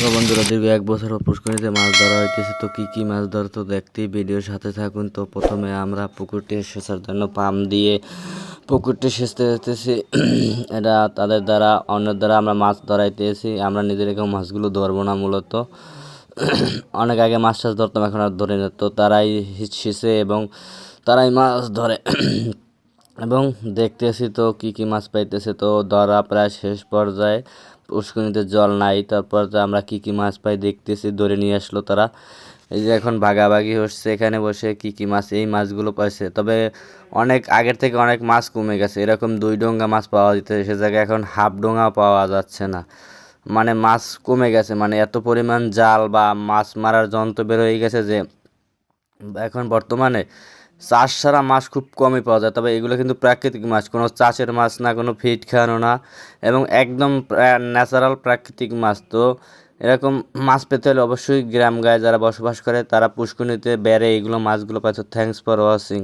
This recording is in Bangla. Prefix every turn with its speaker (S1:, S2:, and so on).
S1: তো বন্ধুরা, দীর্ঘ এক বছর পুষ্করিণীতে মাছ ধরা হইতেছে, তো কি কি মাছ ধরতো দেখতেই ভিডিওর সাথে থাকুন। তো প্রথমে আমরা পুকুরটি সেচার জন্য পাম্প দিয়ে পুকুরটি সেচতে যেতেছি। এটা তাদের দ্বারা, অন্যের দ্বারা আমরা মাছ ধরাইতেছি। আমরা নিজের কেউ মাছগুলো ধরবো না মূলত। অনেক আগে মাছ টাছ ধরতাম, এখন আর ধরি না। তো তারাই সেচে এবং তারাই মাছ ধরে। এবং দেখতেছি তো কি কি মাছ পাইতেছে, তো ধরা প্রায় শেষ পর্যায়ে। পুষ্করিণীতে জল নাই, তারপর তো আমরা কি কি মাছ পাই দেখতেছি, ধরে নিয়ে আসলো তারা। এই যে এখন ভাগাভাগি হচ্ছে, এখানে বসে কি কি মাছ, এই মাছগুলো পাইছে। তবে অনেক, আগের থেকে অনেক মাছ কমে গেছে। এরকম দুই ডোঙ্গা মাছ পাওয়া যেত, সে জায়গায় এখন হাফ ডোঙ্গা পাওয়া যাচ্ছে না। মানে মাছ কমে গেছে মানে এত পরিমাণ জাল বা মাছ মারার যন্ত্র বের হয়ে গেছে যে, এখন বর্তমানে চাষ ছাড়া মাছ খুব কমই পাওয়া যায়, তবে এগুলো কিন্তু প্রাকৃতিক মাছ, কোনো চাষের মাছ না, কোনো ফিড খাওয়ানো না, এবং একদম ন্যাচারাল প্রাকৃতিক মাছ। তো এরকম মাছ পেতে হলে অবশ্যই গ্রাম গায়ে যারা বসবাস করে, তারা পুষ্কনিতে বেড়ে এগুলো মাছগুলো পাচ্ছে। Thanks for watching